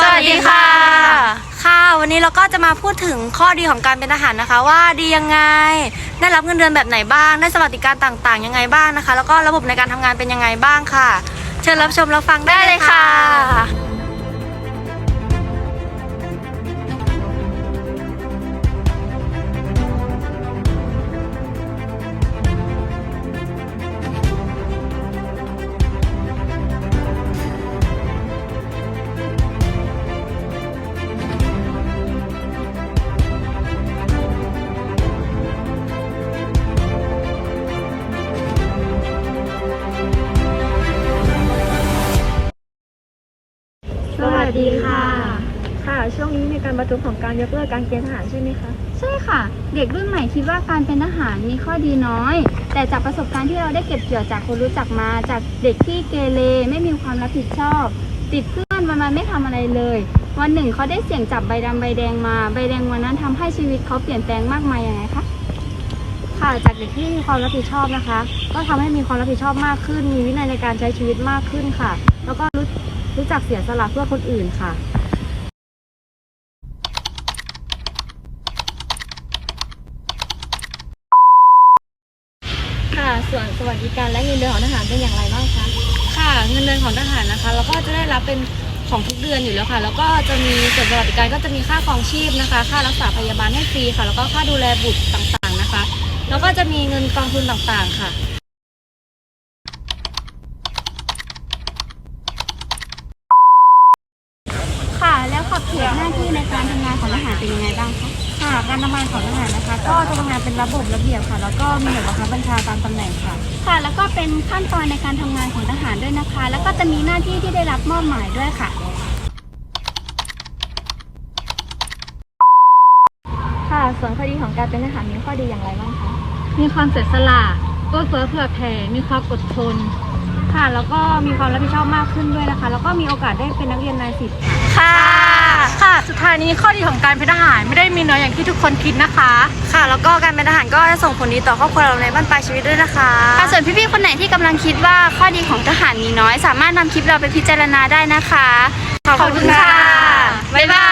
วัสดีค่ะ ค่ะ วันนี้เราก็จะมาพูดถึงข้อดีของการเป็นทหารนะคะ ว่าดียังไง ได้รับเงินเดือนแบบไหนบ้าง ได้สวัสดิการต่างๆ ยังไงบ้างนะคะ แล้วก็ระบบในการทำงานเป็นยังไงบ้างค่ะ เชิญรับชมรับฟังได้ได้เลเลยยค่ะ สวัสดีค่ะ ค่ะ ช่วงนี้มีการประชุมของการยกเลิกการเกณฑ์ทหารใช่ไหมคะ ใช่ค่ะ เด็กรุ่นใหม่คิดว่าการเป็นทหารมีข้อดีน้อย แต่จากประสบการณ์ที่เราได้เก็บเกี่ยวจากคนรู้จักมา จากเด็กที่เกเรไม่มีความรับผิดชอบ ติดเพื่อนวันๆไม่ทำอะไรเลย วันหนึ่งเขาได้เสี่ยงจับใบดำใบแดงมา ใบแดงวันนั้นทำให้ชีวิตเขาเปลี่ยนแปลงมากมายยังไงคะค่ะจากเด็กที่มีความรับผิดชอบนะคะ ก็ทำให้มีความรับผิดชอบมากขึ้น มีวินัยในการใช้ชีวิตมากขึ้นค่ะ แล้วก็รู้ รู้จักเสียสละเพื่อคนอื่นค่ะ ค่ะ ส่วนสวัสดิการและเงินเดือนของทหารเป็นอย่างไรบ้างคะ ค่ะ เงินเดือนของทหารนะคะ แล้วก็จะได้รับเป็นของทุกเดือนอยู่แล้วค่ะ แล้วก็จะมีส่วนสวัสดิการก็จะมีค่าครองชีพนะคะ ค่ารักษาพยาบาลให้ฟรีค่ะ แล้วก็ค่าดูแลบุตรต่างๆนะคะ แล้วก็จะมีเงินกองทุนต่างๆค่ะ ค่ะ แล้ว ขอบเขตหน้าที่ในการทำงานของทหารเป็นยังไงบ้างคะค่ะการทำงานของทหารนะคะ ก็จะทำงานเป็นระบบระเบียบค่ะ แล้วก็มีหน่วยบังคับบัญชาตามตำแหน่งค่ะ ค่ะ แล้วก็เป็นขั้นตอนในการทำงานของทหารด้วยนะคะ แล้วก็จะมีหน้าที่ที่ได้รับมอบหมายด้วยค่ะ ค่ะส่วนข้อดีของการเป็นทหารมีข้อดีอย่างไรบ้างคะมีความเสียสละเอื้อเฟื้อเผื่อแผ่มีความอดทนค่ะ แล้วก็มีความรับผิดชอบมากขึ้นด้วยนะคะ แล้วก็มีโอกาสได้เป็นนักเรียนนายสิบค่ะ ค่ะค่ะ สุดท้ายนี้ข้อดีของการเป็นทหารไม่ได้มีน้อยอย่างที่ทุกคนคิดนะคะ ค่ะ แล้วก็การเป็นทหารก็จะส่งผลดีต่อครอบครัวเราในบ้านปลายชีวิตด้วยนะคะค่ะส่วนพี่ๆคนไหนที่กำลังคิดว่าข้อดีของทหารมีน้อย สามารถนำคลิปเราไปพิจารณาได้นะคะ ขอบคุณค่ะบ๊ายบาย